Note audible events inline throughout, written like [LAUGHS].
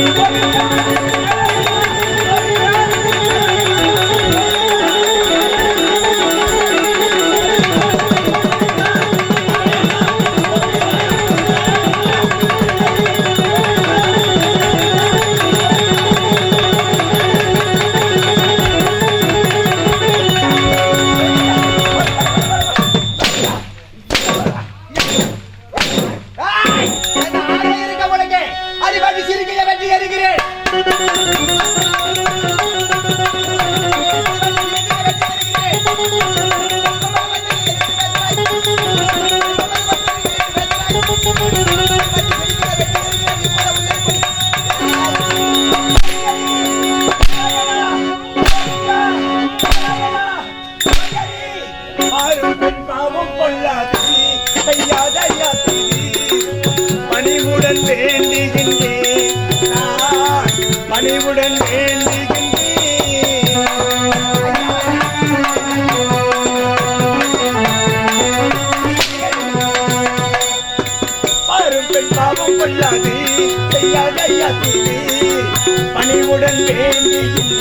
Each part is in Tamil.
ஏய், பணிவுடன் வேண்டுகின்றேன் பாவம் கொள்ளாது செய்யாத பணிவுடன் வேண்டுகின்றேன்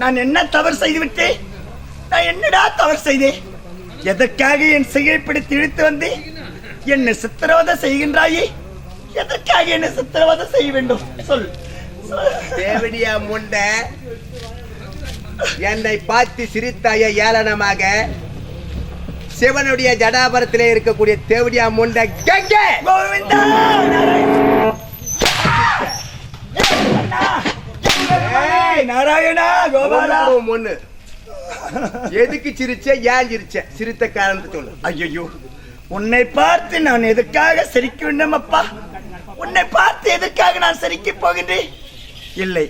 நான் என்ன தவறு செய்து விட்டேன் நான் என்னடா தவறு செய்தேன்? எதற்காக என் சிகைப்பிடித்து இழுத்து வந்து என்னை சித்திரவதை செய்கின்றாயே? எதற்காக என்னை சித்திரவதை செய்ய வேண்டும்? சொல். தேவடியா முண்ட என்னை பார்த்து சிரித்தாய ஏளனமாக சிவனுடைய ஜடாபரத்திலே இருக்கக்கூடிய தேவடியா முண்ட கங்கே! கோவிந்தா ஏய், நாராயணா கோபாலா. முன்னு எதுக்கு சிரிச்ச? ஏன் சிரிச்ச? சிரித்த காரணத்தை சொல்லு. ஐயோ உன்னை பார்த்து நான் எதற்காக சிரிக்க வேண்டும் அப்பா? உன்னை பார்த்து எதற்காக நான் சிரிக்க போகின்றேன்? இல்லை.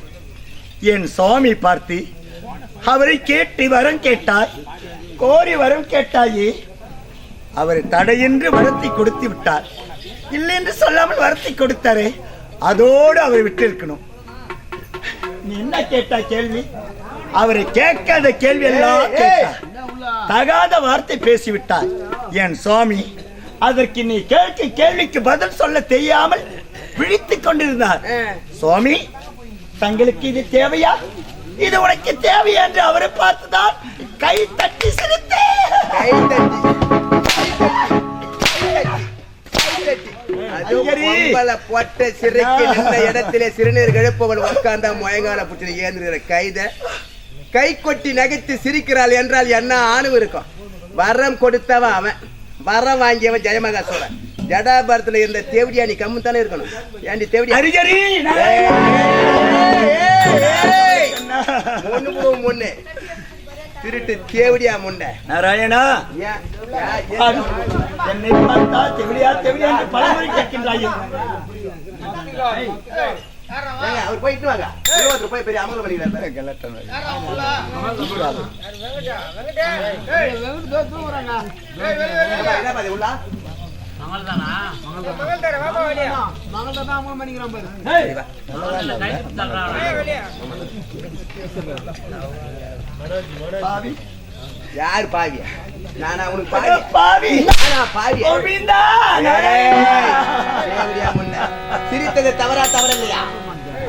என் சுவாமி பார்த்து அவரை கேட்டு வரம் கேட்டாய் கோரி வரம் கேட்டாயே அவர் தடையின்றி வரத்தை கொடுத்து விட்டார். இல்லை என்று சொல்லாமல் வரத்தை கொடுத்தாரே அதோடு அவரை விட்டு இருக்கணும் நீ என்ன கேட்டா கேள்வி? அவரை கேட்காத கேள்வி எல்லாம் தகாத வார்த்தை பேசிவிட்டார் என் சுவாமி அதற்கு நீ கேட்க கேள்விக்கு பதில் சொல்ல தெரியாமல் விழித்துக் கொண்டிருந்தார். சுவாமி தங்களுக்கு இது தேவையா? இது உனக்கு தேவையா என்று அவரை பார்த்துதான் கை தட்டி தட்டி கை தட்டி, பொட்ட சிறைக்கு நின்ற இடத்திலே சிறுநீர் கழுப்பவள் உட்கார்ந்தா முயங்கால புடிச்சு ஏந்துகிற கைத. கை கொட்டி நகைத்து சிரிக்கிறாள் என்றால் என்ன ஆணு இருக்கும்? வரம் கொடுத்தவன் அவன். வரம் வாங்கியவன் ஜெயமகா சோழன் ஜடாபாரத்துல இருந்த தேவடியா நீ கம்மு தானே இருக்கணும்? ஏண்டி அரிஜரி ஏய், திருட்டு தேவடியா முண்டை. நாராயணா! என்னை பார்த்தா தெவிலியா தெவிலியா என்று பலமுறை கேட்கின்றாயே. ஏங்க, அவர் போயிட்டு வாங்க. இருபது போய் பெரிய அமல பண்ணிக்கிறாரு என்ன பாதி உள்ளா? பாவி. யார் நானா உனக்கு பாவியா? பாவி. நானா கோவிந்தா. சிரித்தது தவறா தவறு இல்லையா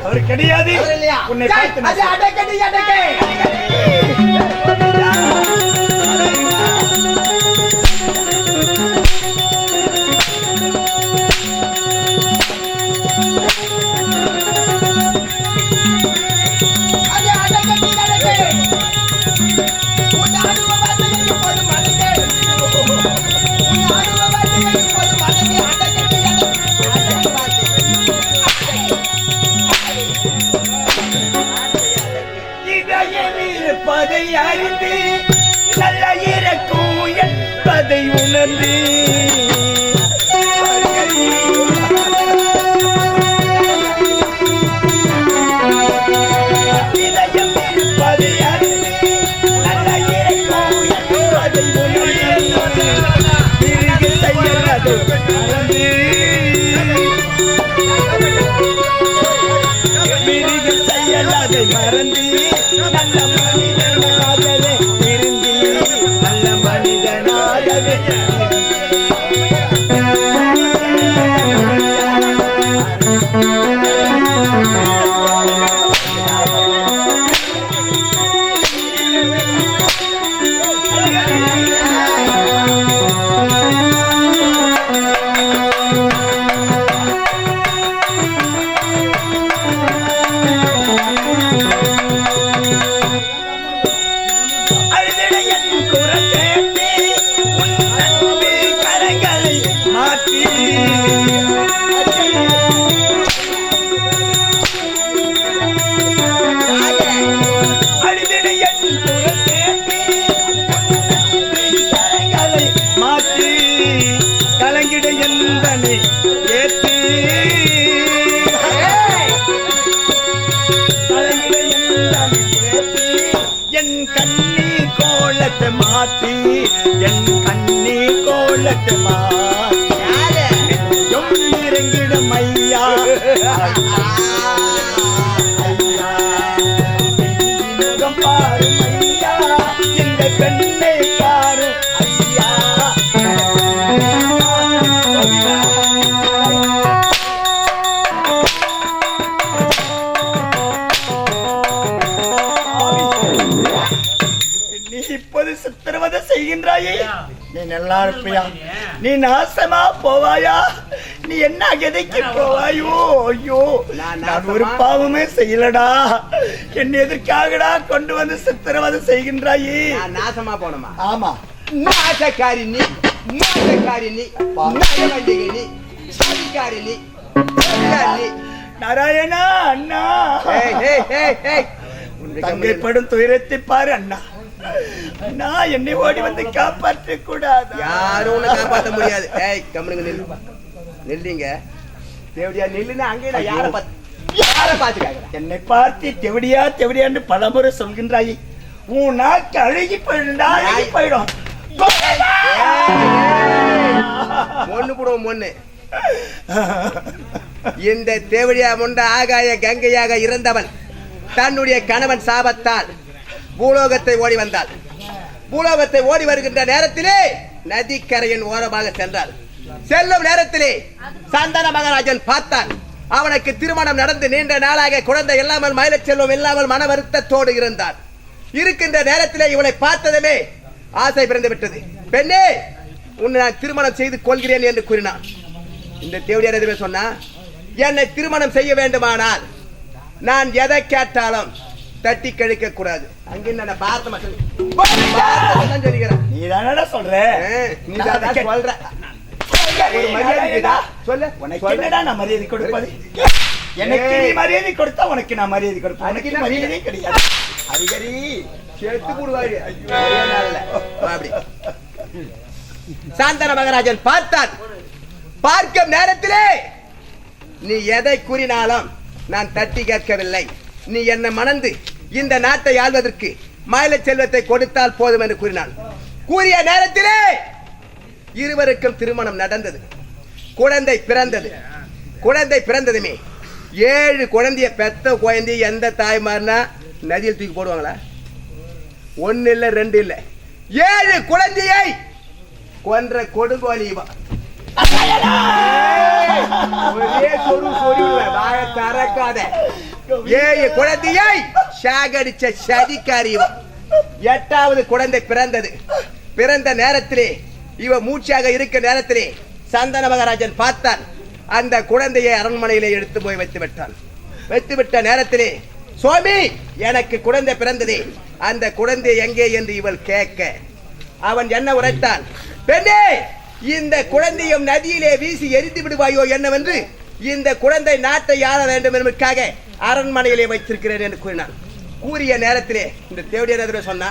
அவர் கிடையாது. இல்லையா உன்னை பார்த்து அது அடக்கடி. இதயம் இருப்பதை அறிந்து நல்ல இறக்கும் என்பதை உணர்ந்து நெஞ்சம் இறங்கிடும் ஐயா. நீ இப்போது சித்திரவதை செய்கின்றாயே. நல்லா இருப்பியா நீ நாசமா போவாயா? நீ என்ன கதைக்கு போவாயோ? ஐயோ நான் ஒரு? பாவமே செய்யலடா. என் எதற்காகடா கொண்டு வந்து சித்திரவதை செய்கின்றாயே? நாசமா போனமா ஆமா. நாசக்காரி நீ மோசக்காரி நீ நயவஞ்சகி நீ சதிகாரி நீ நாராயணா அண்ணா. தங்கை படும் துயரத்தை பாரு அண்ணா. அண்ணா என்னை ஓடி வந்து காப்பாற்ற கூடாது யாரும் உன்னை காப்பாத்த முடியாது. ஏய் கம்முனுங்க நில்லு. நில்லுங்க. தேவடியா நில்லுன்னா அங்கே நான் யாரை பார்த்து யாரை பார்த்து என்னை பார்த்து தெவடியா தெவடியான்னு பலமுறை சொல்கின்றாயே. உன் நாக்கு அழுகி போயிடும்டா அழுகி போயிடும். மொண்ணு போடுவோம் மொண்ணு இந்த தேவடியா முண்ட ஆகாய கங்கையாக இருந்தவன் தன்னுடைய கணவன் சாபத்தால் பூலோகத்தை ஓடி வந்தாள். பூலோகத்தை ஓடி வருகின்ற நேரத்திலே நதிக்கரையின் ஓரமாக சென்றார். செல்லும் நேரத்திலே சந்தன மகாராஜன் பார்த்தான். அவனுக்கு திருமணம் நடந்து நீண்ட நாளாக குழந்தை இல்லாமல் மயிலச் செல்வம் இல்லாமல் மன வருத்தத்தோடு இருந்தான். இருக்கின்ற நேரத்திலே இவனை பார்த்ததுமே ஆசை பிறந்து விட்டது பெண்ணே உன்னை நான் திருமணம் செய்து கொள்கிறேன் என்று கூறினான். இந்த தேவடியார் எதுவுமே சொன்னா என்னை திருமணம் செய்ய வேண்டுமானால் நான் எதை கேட்டாலும் தட்டி கழிக்க கூடாது. அங்க என்ன தான் சொல்லிக்கிறேன். நீ தானடா சொல்ற நீ தான் சொல்ற ஒரு மரியாதை இருக்குதா? சொல்லு. உனக்கு சொல்லு. என்னடா நான் மரியாதை கொடுப்பது? எனக்கு நீ மரியாதை கொடுத்தா உனக்கு நான் மரியாதை கொடுப்பேன். உனக்கு மரியாதை? கிடையாது. செத்து கூடுவாரு அப்படி. சாந்தன மகராஜன் பார்த்தான். பார்க்கும் நேரத்திலே நீ எதை கூறினாலும் நான் தட்டி கேட்கவில்லை. நீ என்னை மணந்து இந்த நாட்டை ஆள்வதற்கு மாநில செல்வத்தை கொடுத்தால் போதும் என்று கூறினான் கூறிய நேரத்திலே இருவருக்கும் திருமணம் நடந்தது குழந்தை பிறந்தது குழந்தை பிறந்ததுமே ஏழு குழந்தைய பெத்த குழந்தை எந்த தாய்மார்னா நதியில் தூக்கி போடுவாங்களா ஒன்னு இல்ல ரெண்டு இல்ல ஏழு குழந்தையை கொன்ற கொடுங்கோலி. ஒரே சொரு விடுவேன். வாயை திறக்காத. ஏழு குழந்தையை சாகடிச்ச சதிக்காரி எட்டாவது குழந்தை பிறந்தது. பிறந்த நேரத்திலே இவ மூச்சாக இருக்க நேரத்திலே சந்தன மகாராஜன் பார்த்தான். அந்த குழந்தையை அரண்மனையிலே எடுத்து போய் வைத்து விட்டான். வைத்து விட்ட நேரத்திலே சுவாமி எனக்கு குழந்தை பிறந்ததே. அந்த குழந்தை எங்கே? என்று இவள் கேட்க. அவன் என்ன உரைத்தான்? பெண்ணே இந்த குழந்தையும் நதியிலே வீசி எரிந்து விடுவாயோ என்னவென்று? இந்த குழந்தை நாட்டை ஆள வேண்டும் என்பதற்காக அரண்மனையிலே வைத்திருக்கிறேன் என்று கூறினான் கூறிய நேரத்திலே இந்த தேவடியார் எதிர சொன்னா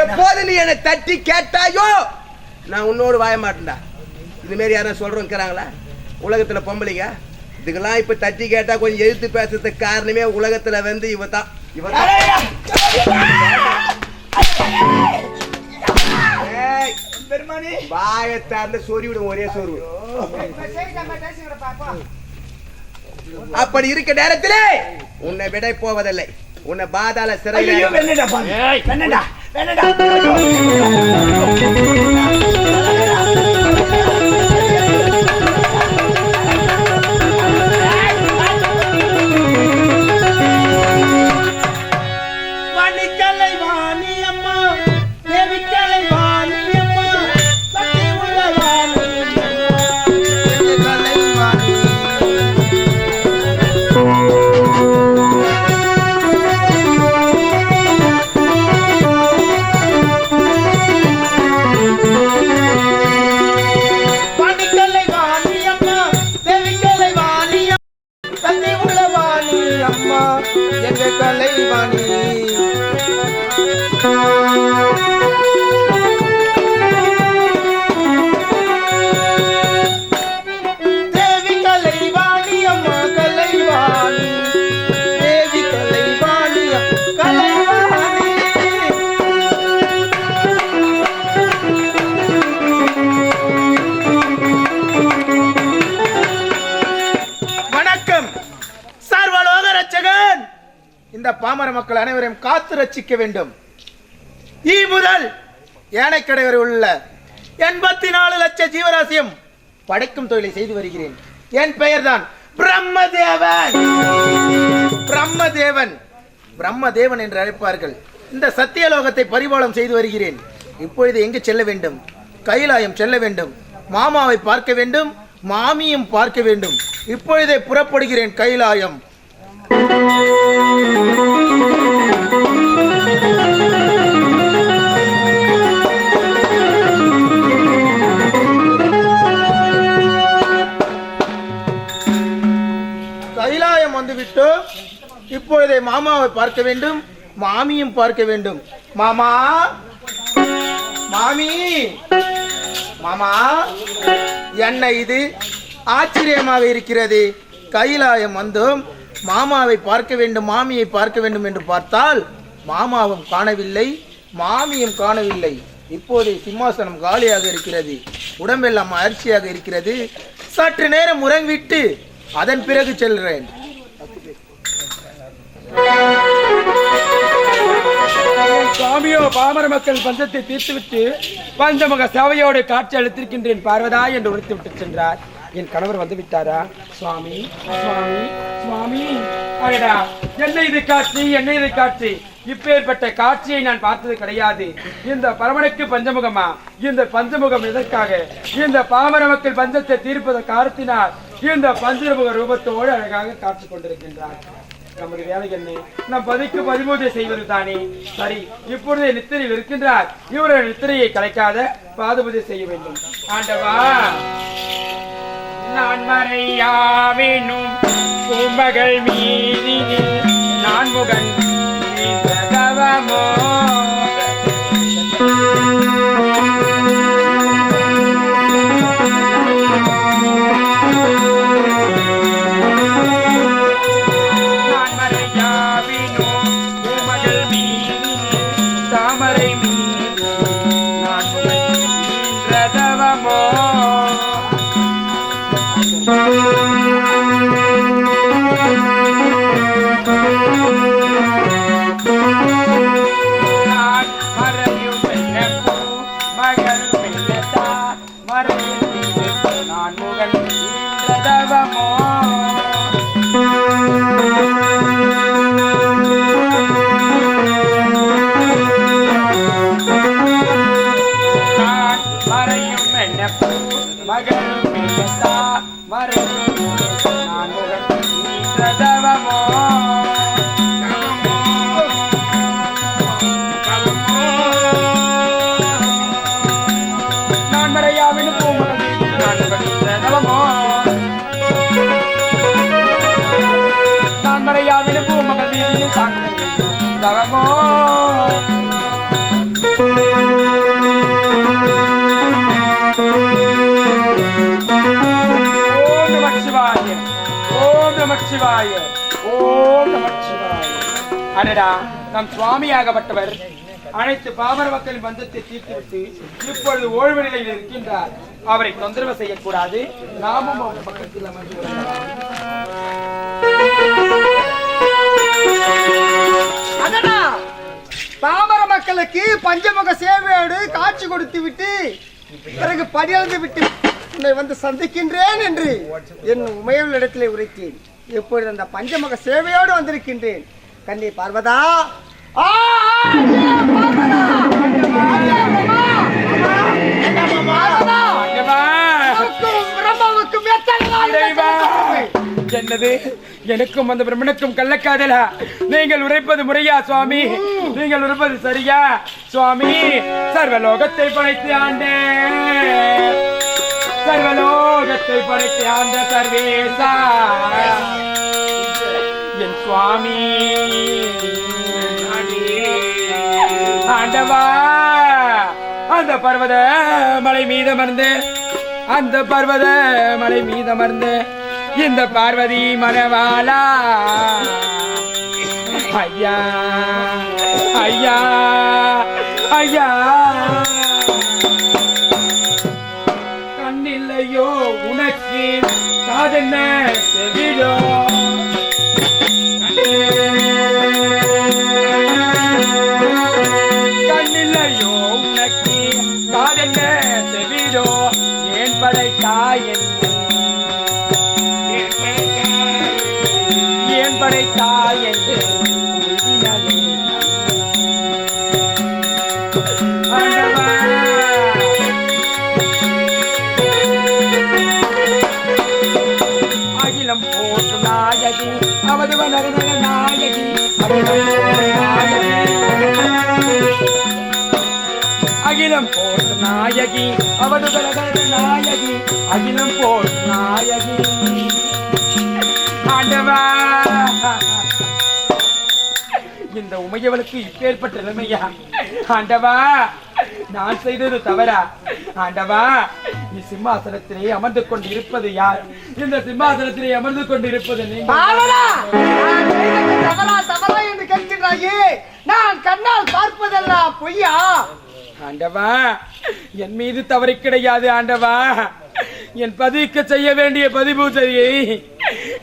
எப்போது நீ என்னை தட்டி கேட்டாயோ? நான் உன்னோடு வாய மாட்டேன்டா. இது மாரி யாரும் சொல்றோங்கிறாங்களா உலகத்துல பொம்பளைங்க இதுக்கெல்லாம் இப்ப தட்டி கேட்டா கொஞ்சம் எழுத்து பேசுறதுக்கு காரணமே உலகத்துல வந்து இவ தான் இவ பெருமானி. வாயை திறந்து சொறி விடும் ஒரே சொருவு அப்படி இருக்க நேரத்திலே உன்னை விட போவதில்லை. உன்னை பாதாள ஐயோ சிறையில் [LAUGHS] அனைவரையும் காத்து ரட்சிக்க வேண்டும். ஈ முதல் ஏனைக்கடை வரை உள்ள எண்பத்தி நாலு லட்ச ஜீவராசியம் படைக்கும் தொழிலை செய்து வருகிறேன். என் பெயர்தான் பிரம்மதேவன். பிரம்மதேவன். பிரம்மதேவன் என்று அழைப்பார்கள். இந்த சத்தியலோகத்தை பரிபாலம் செய்து வருகிறேன். இப்பொழுது எங்கு செல்ல வேண்டும்? கைலாயம் செல்ல வேண்டும். மாமாவை பார்க்க வேண்டும். மாமியும் பார்க்க வேண்டும். இப்பொழுதே புறப்படுகிறேன் கைலாயம். கைலாயம் இப்பொழுதே மாமாவை பார்க்க வேண்டும் மாமியும் பார்க்க வேண்டும். மாமா! மாமி! மாமா! என்ன இது? ஆச்சரியமாக இருக்கிறது. கைலாயம் வந்தும் மாமாவை பார்க்க வேண்டும் மாமியை பார்க்க வேண்டும் என்று பார்த்தால் மாமாவும் காணவில்லை மாமியும் காணவில்லை. இப்போது சிம்மாசனம் காலியாக இருக்கிறது உடம்பெல்லாம் அரிசியாக இருக்கிறது. சற்று நேரம் உறங்கிவிட்டு அதன் பிறகு செல்கிறேன் சுவாமியோ பாமர மக்கள் பஞ்சத்தை தீர்த்துவிட்டு பஞ்சமுக சேவையோடு காட்சி அளித்திருக்கின்றேன் பார்வதா என்று உரைத்து விட்டு சென்றார். என் கணவர் வந்து விட்டாரா? சுவாமி சுவாமி சுவாமி அடடா என்ன இது காட்சி என்ன இது காட்சி. இப்பேற்பட்ட காட்சியை நான் பார்த்தது கிடையாது. இந்த பரமனுக்கு பஞ்சமுகமா? இந்த பஞ்சமுகம் எதற்காக? இந்த பாமர மக்கள் பஞ்சத்தை தீர்ப்பதற்கு காரத்தினால் இந்த பஞ்சமுக ரூபத்தோடு அழகாக காட்சி கொண்டிருக்கின்றார். நமது வேலை என்ன நம் பதிக்கு பரிபூஜை செய்வது தானே. சரி இப்பொழுது நித்திரையில் இருக்கின்றார். இவருடைய நித்திரையை கலைக்காத பாதுபூஜை செய்ய வேண்டும். ஆண்டவா! நான் மறையாவினும் கும்பகள் மீதி நான் முகன் தவமோ ஓம் நம சிவாய ஓம் நம சிவாய ஓம் நம சிவாய அடடா நம் சுவாமியாகப்பட்டவர் அனைத்து பாமர மக்களின் பந்தத்தை தீர்த்துவிட்டு இப்பொழுது ஓய்வு நிலையில் இருக்கின்றார். அவரை தொந்தரவு செய்யக்கூடாது. நாமும் அவர் பக்கத்தில் அமர்ந்து மக்களுக்கு பஞ்சமுக சேவையோடு காட்சி கொடுத்து விட்டு பிறகு படியளந்து விட்டு உன்னை வந்து சந்திக்கின்றேன் என்று என் உமையவளிடத்திலே உரைத்தேன். இப்பொழுது அந்த பஞ்சமுக சேவையோடு வந்திருக்கின்றேன். கண்ணி பார்வதா! ஆ, பிரம்மாவுக்கும் எத்தனை? என்னது எனக்கும் அந்த பிரம்மனுக்கும் கள்ளக்காதலா. நீங்கள் உரைப்பது முறையா சுவாமி? நீங்கள் உரைப்பது சரியா சுவாமி? சர்வலோகத்தை படைத்து ஆண்டே. சர்வலோகத்தை படைத்து ஆண்ட சர்வேசா. என் சுவாமி ஆண்டவா அந்த பர்வத மலை மீதமர்ந்து அந்த பர்வத மலை மீதமர்ந்து இந்த பார்வதி மனவாளா. ஐயா ஐயா ஐயா. கண்ணில்லையோ உனக்கு காதென்ன செவிடோ கண்ணில்லையோ உனக்கு காதென்ன செவிடோ ஏன் படைத்தாய் என்று ஏன் என்று அகிலம் போட்டு நாயகி அவது வனரன நாயகி அகிலம் போட்டு நாயகி அவது வனரன நாயகி அகிலம் போட்டு நாயகி. ஆண்டவா. இந்த உமையவளுக்கு இப்பேற்பட்ட நிலைமையா? ஆண்டவா நான் செய்தது தவறா? ஆண்டவா நீ சிம்மாசனத்திலே அமர்ந்து கொண்டு இருப்பது யார்? இந்த சிம்மாசனத்திலே அமர்ந்து கொண்டு இருப்பது கேட்கின்றாயே. நான் கண்ணால் பார்ப்பதெல்லாம் பொய்யா? ஆண்டவா என் மீது தவறு கிடையாது ஆண்டவா. என் பதிக்கு செய்ய வேண்டிய பதிபூஜையை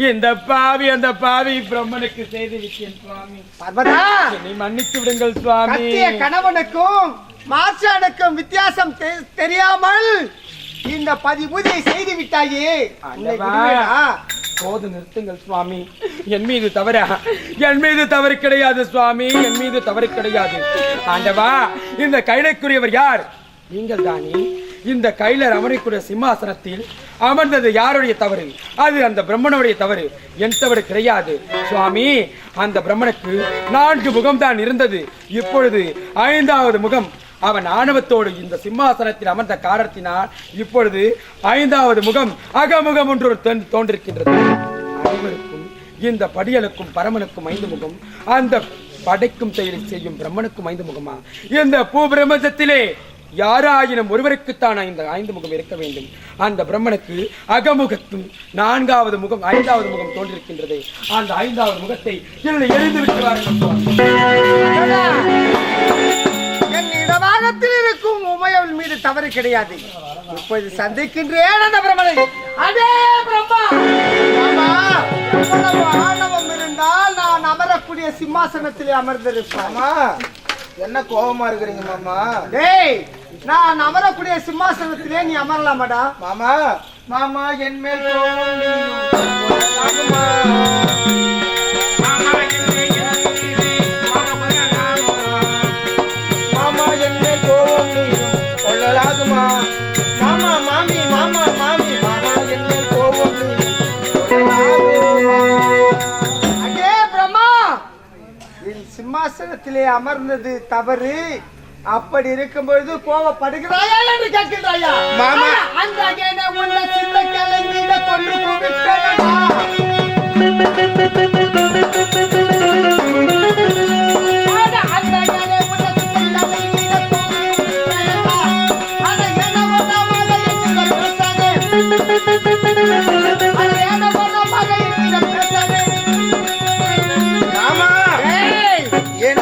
இந்த பாவி அந்த பாவி? பிரம்மனுக்கு செய்து விட்டேன் சுவாமி. பார்வதா! என்னை மன்னித்து விடுங்கள் சுவாமி. கணவனுக்கும் மாற்றானுக்கும் வித்தியாசம் தெரியாமல் இந்த பதிபூஜை செய்து விட்டாயே? போது நிறுத்துங்கள் சுவாமி. என் மீது தவறா? என் மீது தவறு கிடையாது சுவாமி. என் மீது தவறு கிடையாது. ஆண்டவா இந்த கைலைக்குரியவர் யார்? நீங்கள் தானே இந்த கைலர் அமரக்கூடிய சிம்மாசனத்தில் அமர்ந்தது யாருடைய தவறு? அது அந்த பிரம்மனுடைய தவறு. என் தவறு கிடையாது. சுவாமி அந்த பிரம்மனுக்கு நான்கு முகம்தான் இருந்தது. இப்பொழுது ஐந்தாவது முகம். அவன் ஆணவத்தோடு இந்த சிம்மாசனத்தில் அமர்ந்த காரணத்தினால் இப்பொழுது ஐந்தாவது முகம் அகமுகம் ஒன்று தோன்- தோன்றிருக்கின்றது. அனைவருக்கும் இந்த படியலுக்கும் பரமனுக்கும் ஐந்து முகம் அந்த படைக்கும் செயலை செய்யும் பிரம்மனுக்கும் ஐந்து முகமா? இந்த பூ பிரம்மத்திலே யாராயினும் ஒருவருக்குத்தான் இந்த ஐந்து முகம் இருக்க வேண்டும். அந்த பிரம்மனுக்கு அகமுகத்தும் நான்காவது முகம் ஐந்தாவது முகம் தோன்றிருக்கின்றது. அந்த ஐந்தாவது முகத்தை எரிந்து விட்டு வாருங்கள் சுவாமி. என் இடவாகத்தில் இருக்கும் உமையவள் மீது தவறு கிடையாது. இப்போது சந்திக்கின்றேன் அந்த பிரம்மனை. அதே பிரம்மா! இருந்தால் நான் அமரக்கூடிய சிம்மாசனத்திலே அமர்ந்திருப்பேன். என்ன கோபமா இருக்கிறீங்க மாமா? டேய் நான் அமரக்கூடிய சிம்மாசனத்திலே நீ அமரலாமாடா மாமா மாமா என் மேல்? மாமா என் மேல் கோபம் கொள்ளலாகுமா மாமா மாமி மாமா மாமி மாமா என் மேல் கோபம் கொள்ளலாகுமா? சிம்மாசனத்திலே அமர்ந்தது தவறு அப்படி இருக்கும் பொழுது கோவப்படுகிறாயா என்று கேட்கின்றாயா? மாமா. அந்த கேன உள்ள கொண்டு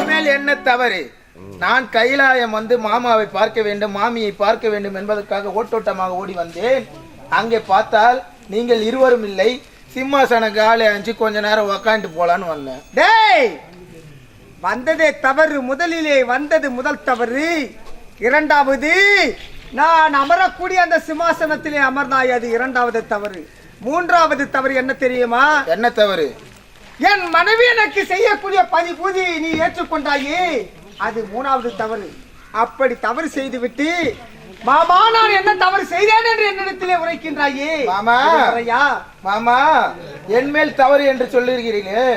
மேல் என்ன தவறு? நான் கைலாயம் வந்து மாமாவை பார்க்க வேண்டும் மாமியை பார்க்க வேண்டும் என்பதற்காக ஓட்டோட்டமாக ஓடி வந்தேன். அங்கே பார்த்தால் நீங்கள் இருவரும் இல்லை. சிம்மாசன காலை அஞ்சு கொஞ்ச நேரம் உக்காந்துட்டு போலான்னு வந்தேன். டேய்! வந்ததே தவறு முதலிலே வந்தது முதல் தவறு. இரண்டாவது நான் அமரக்கூடிய அந்த சிம்மாசனத்திலே அமர்ந்தாய் அது இரண்டாவது தவறு. மூன்றாவது தவறு என்ன தெரியுமா? என்ன தவறு? என் மனைவி எனக்கு செய்யக்கூடிய பதி பூஜையை நீ ஏற்றுக்கொண்டாயே. அது மூணாவது தவறு. அப்படி தவறு செய்துவிட்டு மாமா நான் என்ன தவறு செய்தேன் என்று என்னிடத்திலே உரைக்கின்றாயே? மாமா. மாமா என் மேல் தவறு என்று சொல்லிருக்கிறீர்களே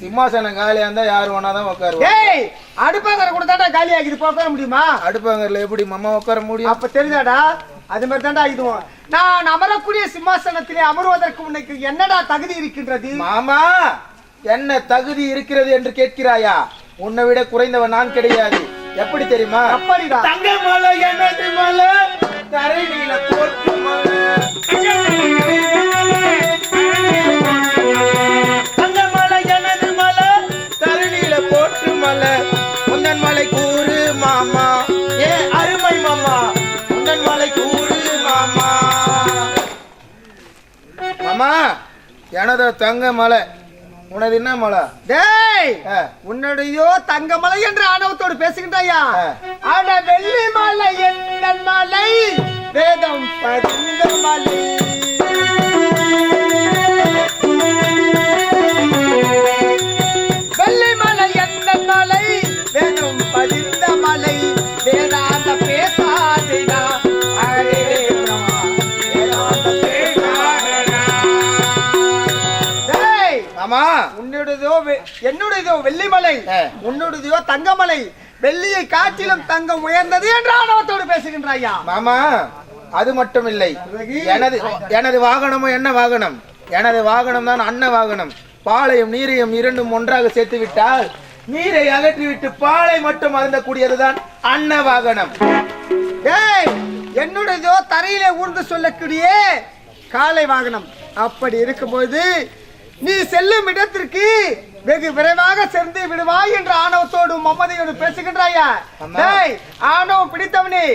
சிம்மாசனம் காலியா இருந்தா யார் வேணாதான் உட்காருவா டேய் அடுப்பாங்கற கூட தாண்டா காலி ஆகிது போக முடியுமா? அடுப்பாங்கல்ல எப்படி மாமா உட்கார முடியும்? அப்ப தெரிஞ்சாடா? அது மாதிரி தாண்டா இதுவும் நான் அமரக்கூடிய சிம்மாசனத்திலே அமருவதற்கு உனக்கு என்னடா தகுதி இருக்கின்றது? மாமா என்ன தகுதி இருக்கிறது என்று கேட்கிறாயா? உன்னை விட குறைந்தவன் நான் கிடையாது. எப்படி தெரியுமா? அப்படிடா தங்க மலை எனது மலை தரையில போட்டு மலை மாமா. எனது தங்க மலை உனது என்ன மலை? டேய். உன்னுடையோ தங்கமலை என்று ஆணவத்தோடு பேசுகின்றாயா. ஆன வெள்ளி மலை என்ன மலை வேதம் பதிந்த மலை என்னுடையதோ வெள்ளிமலை. உன்னுடையதோ தங்கமலை. வெள்ளியை காட்டிலும் தங்கம் உயர்ந்தது என்று ஆணவத்தோடு பேசுகின்றாயா மாமா அது மட்டும் இல்லை எனது எனது வாகனமும் என்ன வாகனம்? எனது வாகனம் தான் அன்ன வாகனம். பாலையும் நீரையும் இரண்டும் ஒன்றாக சேர்த்து விட்டால் நீரை அகற்றிவிட்டு பாலை மட்டும் அருந்தக்கூடியதுதான் அன்ன வாகனம். ஏய் என்னுடையதோ தரையிலே ஊர்ந்து சொல்லக்கூடிய காலை வாகனம். அப்படி இருக்கும்போது நீ செல்லும் இடத்திற்கு வெகு விரைவாக சென்று விடுவாய் என்ற ஆணவத்தோடு மம்மதையோடு பேசுகின்றாயா? ஆணவம் பிடித்தவனே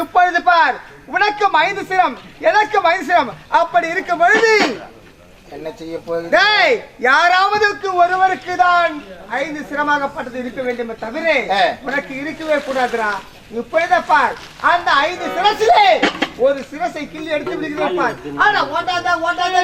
இப்பொழுது பார். உனக்கும் ஐந்து சிரம் எனக்கும் ஐந்து சிரம். அப்படி இருக்கும் பொழுது என்ன செய்ய போகுது? டேய் யாராவதுக்கு ஒருவருக்கு தான் ஐந்து சிரமாகப்பட்டது இருக்க வேண்டுமே தவிர. உனக்கு இருக்கவே கூடாதுடா. இப்பொழுத பார். அந்த ஐந்து சிரசிலே ஒரு சிரசை கிள்ளி எடுத்து விடுகிறேன் பார். ஆனா ஓட்டாத ஓட்டாத